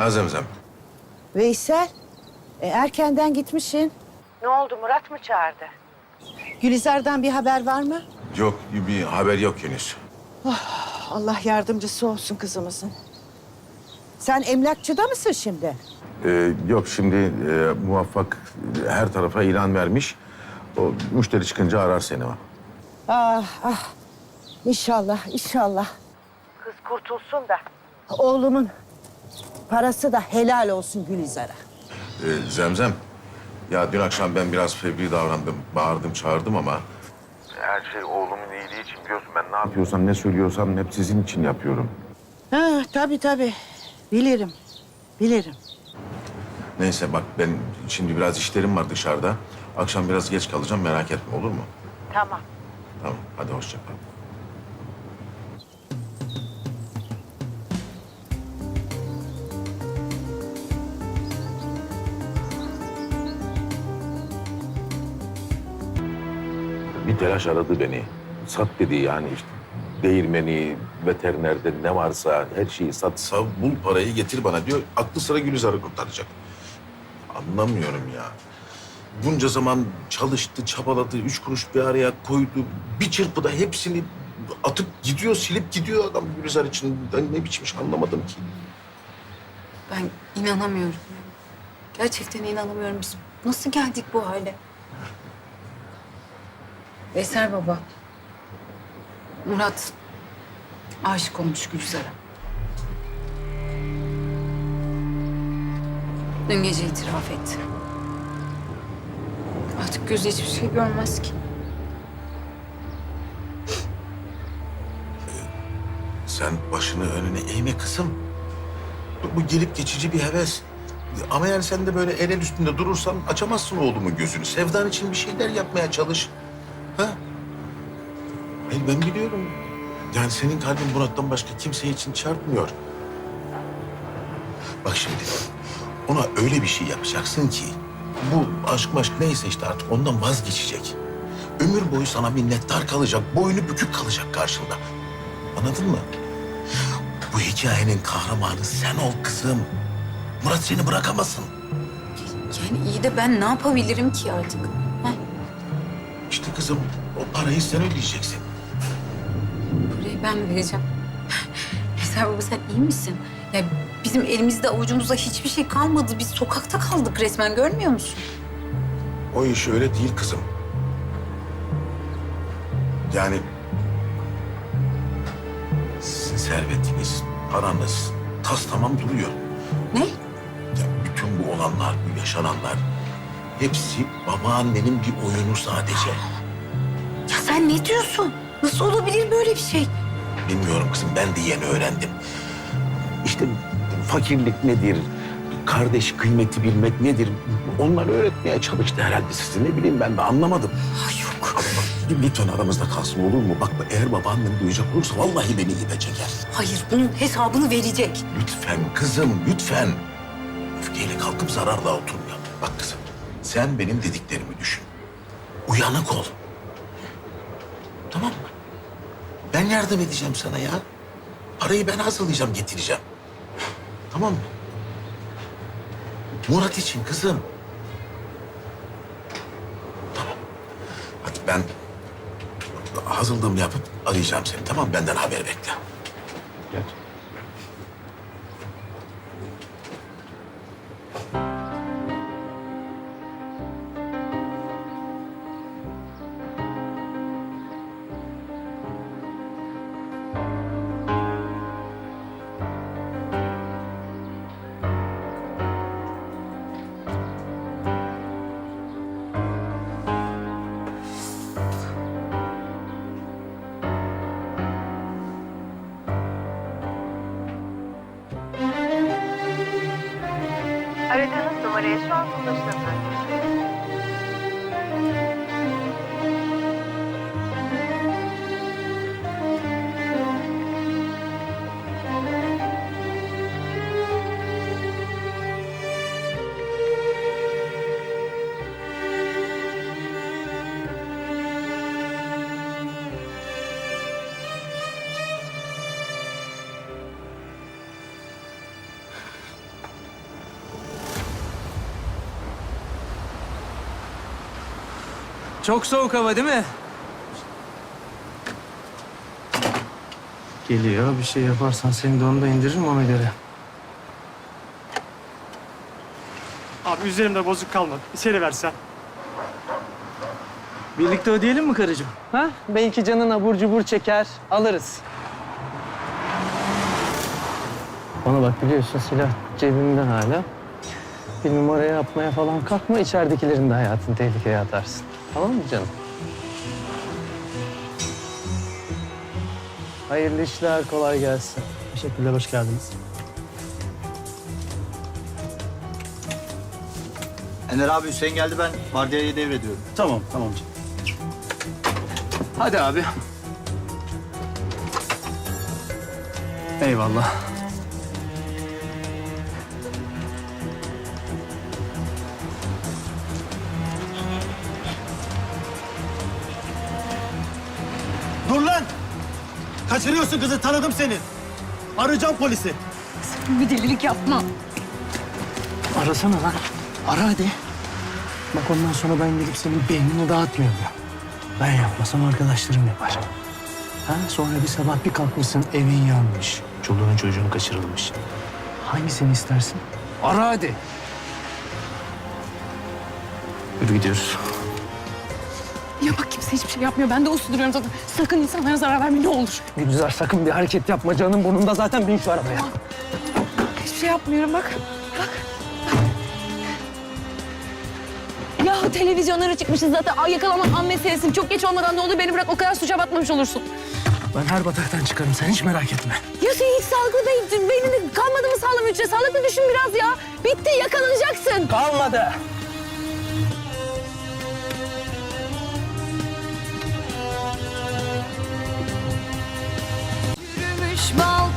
Ha Zemzem. Veysel, e, erkenden gitmişsin. Ne oldu, Murat mı çağırdı? Gülizar'dan bir haber var mı? Yok bir haber yok henüz. Allah yardımcısı olsun kızımızın. Sen emlakçıda mısın şimdi? Ee, yok şimdi e, muvaffak her tarafa ilan vermiş. O müşteri çıkınca arar seni o. Ah ah. İnşallah, inşallah. Kız kurtulsun da. Oğlumun parası da helal olsun Gülizar'a. Ee, Zemzem. Ya dün akşam ben biraz fevri davrandım. Bağırdım, çağırdım ama... Her şey oğlumun iyiliği için biliyorsun. Ben ne yapıyorsam, ne söylüyorsam hep sizin için yapıyorum. Ha, tabii tabii. Bilirim, bilirim. Neyse bak ben şimdi biraz işlerim var dışarıda. Akşam biraz geç kalacağım merak etme olur mu? Tamam. Tamam hadi hoşça kal. Bir telaş aradı beni. Sat dedi yani işte değirmeni, veterinerde ne varsa her şeyi sat. Sav, bul parayı getir bana diyor. Aklı sıra Gülizar'ı kurtaracak. Anlamıyorum ya. Bunca zaman çalıştı, çabaladı, üç kuruş bir araya koydu. Bir çırpıda hepsini atıp gidiyor, silip gidiyor adam Gülizar için. Ben ne biçim iş anlamadım ki. Ben inanamıyorum. Gerçekten inanamıyorum. Biz nasıl geldik bu hale? Veysel baba. Murat aşık olmuş Gülizar'a. Dün gece itiraf etti. Artık gözü hiçbir şey görmez ki. Sen başını önüne eğme kızım. Bu gelip geçici bir heves. Ama yani sen de böyle el el üstünde durursan açamazsın oğlumun gözünü. Sevdan için bir şeyler yapmaya çalış. Ha? Hayır ben biliyorum. Yani senin kalbin Murat'tan başka kimse için çarpmıyor. Bak şimdi ona öyle bir şey yapacaksın ki bu aşk maşk neyse işte artık ondan vazgeçecek. Ömür boyu sana minnettar kalacak, boynu bükük kalacak karşında. Anladın mı? Bu hikayenin kahramanı sen ol kızım. Murat seni bırakamasın. Yani iyi de ben ne yapabilirim ki artık? Kızım o parayı sen ödeyeceksin. parayı ben mi vereceğim? Veysel baba sen iyi misin? Ya bizim elimizde avucumuzda hiçbir şey kalmadı. Biz sokakta kaldık resmen görmüyor musun? O iş öyle değil kızım. Yani sizin servetiniz, paranız tas tamam duruyor. Ne? Ya bütün bu olanlar, bu yaşananlar hepsi babaannenin bir oyunu sadece. Sen ne diyorsun? Nasıl olabilir böyle bir şey? Bilmiyorum kızım ben de yeni öğrendim. İşte fakirlik nedir? Kardeş kıymeti bilmek nedir? Onlar öğretmeye çalıştı herhalde size. Ne bileyim ben de anlamadım. Ay yok. Ama bak, lütfen aramızda kalsın olur mu? Bak eğer babaannem duyacak olursa vallahi beni ipe çeker. Hayır bunun hesabını verecek. Lütfen kızım lütfen. Öfkeyle kalkıp zararla oturma. Bak kızım sen benim dediklerimi düşün. Uyanık ol. Tamam mı? Ben yardım edeceğim sana ya. Parayı ben hazırlayacağım, getireceğim. Tamam mı? Murat için kızım. Tamam. Hadi ben hazırlığımı yapıp arayacağım seni. Tamam mı? Benden haber bekle. Numaraya şu an ulaşılamıyor. Çok soğuk hava değil mi? Geliyor. Bir şey yaparsan seni de onu da indiririm ona göre. Abi üzerimde bozuk kalmadı. İçeri versen. Birlikte ödeyelim mi karıcığım? Ha? Belki canın abur cubur çeker, alırız. Bana bak biliyorsun silah cebimde hala. Bir numara yapmaya falan kalkma, içeridekilerin de hayatını tehlikeye atarsın. Tamam mı canım? Hayırlı işler, kolay gelsin. Teşekkürler, hoş geldiniz. Ener abi Hüseyin geldi ben vardiyayı devrediyorum. Tamam, tamam canım. Hadi abi. Eyvallah. Dur lan! Kaçırıyorsun kızı tanıdım seni. Arayacağım polisi. Bir delilik yapma. Arasana lan. Ara hadi. Bak ondan sonra ben gelip senin beynini dağıtmıyorum ya. Ben yapmasam arkadaşlarım yapar. Ha? Sonra bir sabah bir kalkmışsın evin yanmış. Çoluğun çocuğun kaçırılmış. Hangisini istersin? Ara hadi. Yürü gidiyoruz. Bak kimse hiçbir şey yapmıyor. Ben de uslu duruyorum zaten. Sakın insanlara zarar verme ne olur. Gülizar sakın bir hareket yapma canım burnunda zaten bin şu arabaya. Hiçbir şey yapmıyorum bak. Bak. Ya televizyonlara çıkmışız zaten. Ay yakalamak an meselesi. Çok geç olmadan ne olur beni bırak. O kadar suça batmamış olursun. Ben her bataktan çıkarım sen hiç merak etme. Ya sen hiç sağlıklı değil. Beyninde kalmadı mı sağlam hücre? Sağlıklı düşün biraz ya. Bitti yakalanacaksın. Kalmadı. small